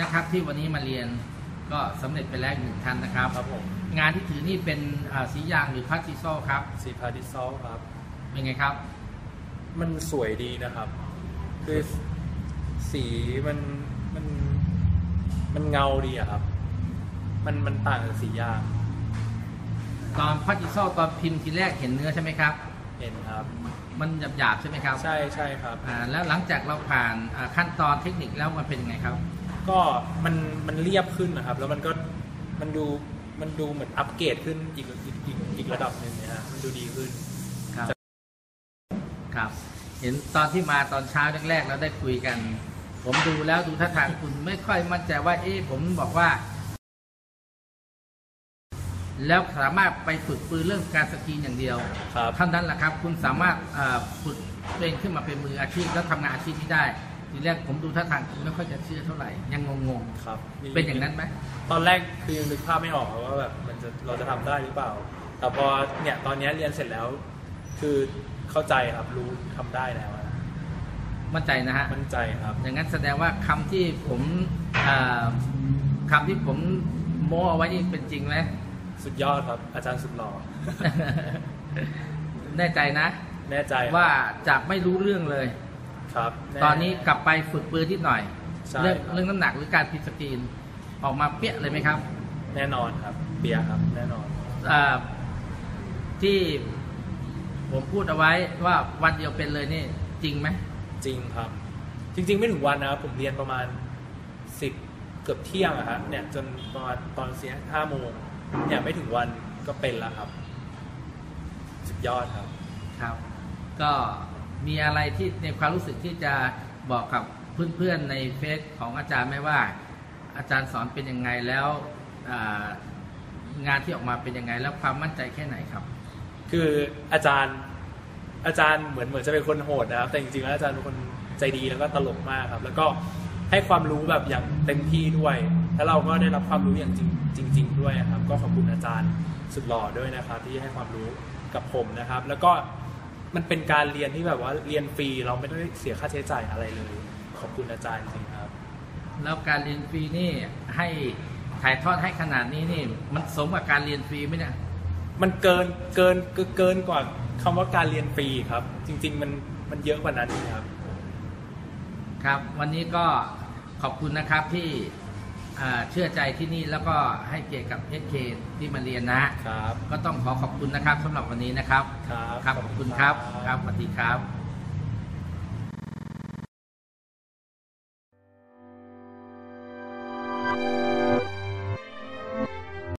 นะครับที่วันนี้มาเรียนก็สำเร็จไปแล้วหนึ่งท่านนะครับครับผมงานที่ถือนี่เป็นอ่าสียางหรือพาร์ติโซครับสีพาดิซอลครับ เป็นไงครับ มันสวยดีนะครับ คือสีมันมันมันเงาดีอะครับ มันมันต่างจากสียาง ตอนพาร์ติโซตอนพิมพ์ทีแรกเห็นเนื้อใช่ไหมครับ เห็นครับ มันหยาบๆใช่ไหมครับใช่ใช่ครับ อ่าแล้วหลังจากเราผ่านอ่าขั้นตอนเทคนิคแล้วมันเป็นยังไงครับ ก็มันมันเรียบขึ้นนะครับ แล้วมันก็มันดูมันดูเหมือนอัปเกรดขึ้นอีกอีกอีกอีกระดับหนึ่งนะฮะมันดูดีขึ้น ครับ ครับ เห็นตอนที่มาตอนเช้าแรกๆเราได้คุยกัน ผมดูแล้วดูท่าทางคุณไม่ค่อยมั่นใจว่า เอ๊ะผมบอกว่า แล้วสามารถไปฝึกปืนเรื่องการสกรีนอย่างเดียวครับเท่านั้นแหละครับ คุณสามารถเอ่อฝึกตัวเองขึ้นมาเป็นมืออาชีพแล้วทำงานอาชีพนี้ได้ ทีแรกผมดูท่าทางคุณไม่ค่อยจะเชื่อเท่าไหร่ ยังงงครับมีๆเป็นอย่างนั้นไหม ตอนแรกคือยังนึกภาพไม่ออกว่าแบบมันจะเราจะทำได้หรือเปล่า แต่พอเนี่ยตอนเนี้ยเรียนเสร็จแล้ว คือเข้าใจครับรู้ทำได้แล้วอะมั่นใจนะฮะ มั่นใจครับ อย่างนั้นแสดงว่าคำที่ผมเอ่อคำที่ผมโม้เอาไว้นี่เป็นจริงไหม สุดยอดครับ อาจารย์สุดหล่อแน่ใจนะ แน่ใจครับว่าจากไม่รู้เรื่องเลย ครับแตอนนี้กลับไปฝึกปืนที่หน่อยใช่เรื่องครับเรื่องน้ำหนักหรือการพิดสกรีน ออกมาเปี้ยเลยไหมครับ แน่นอนครับเบียร์ครับ แน่นอนเอ่อที่ผมพูดเอาไว้ว่าวันเดียวเป็นเลยนี่จริงไหมจริงครับ จริง ๆ ไม่ถึงวันนะครับผมเรียนประมาณสิบเกือบเที่ยงอะครับเนี่ยจนประมาณตอนเสียห้าโมง เนี่ยไม่ถึงวันก็เป็นแล้วครับ สุดยอดครับ ครับ ก็มีอะไรที่ในความรู้สึกที่จะบอกกับเพื่อนๆในเฟซของอาจารย์ไหมว่า อาจารย์สอนเป็นยังไงแล้วอ่างานที่ออกมาเป็นยังไง แล้วความมั่นใจแค่ไหนครับ คืออาจารย์อาจารย์เหมือนเหมือนจะเป็นคนโหดนะครับ แต่จริงๆแล้วอาจารย์เป็นคนใจดีแล้วก็ตลกมากครับ แล้วก็ให้ความรู้แบบอย่างเต็มที่ด้วย แล้วเราก็ได้รับความรู้อย่างจริงจริงๆด้วยครับ ก็ขอบคุณอาจารย์สุดหล่อด้วยนะครับ ที่ให้ความรู้กับผมนะครับ แล้วก็มันเป็นการเรียนที่แบบว่าเรียนฟรีเราไม่ได้เสียค่าใช้จ่ายอะไรเลย ขอบคุณอาจารย์จริงๆครับ แล้วการเรียนฟรีนี่ให้ถ่ายทอดให้ขนาดนี้นี่ มันสมกับการเรียนฟรีไหมเนี่ยมันเกินเกินเกินเกินกว่าคำว่าการเรียนฟรีครับ จริง ๆ มันมันเยอะกว่านั้นอีกครับ ครับ วันนี้ก็ขอบคุณนะครับที่อ่า เชื่อใจที่นี่แล้วก็ให้เกียรติกับเอสเคที่มาเรียนนะครับ ก็ต้องขอขอบคุณนะครับสำหรับวันนี้นะครับ ครับครับขอบคุณครับ ครับสวัสดีครับ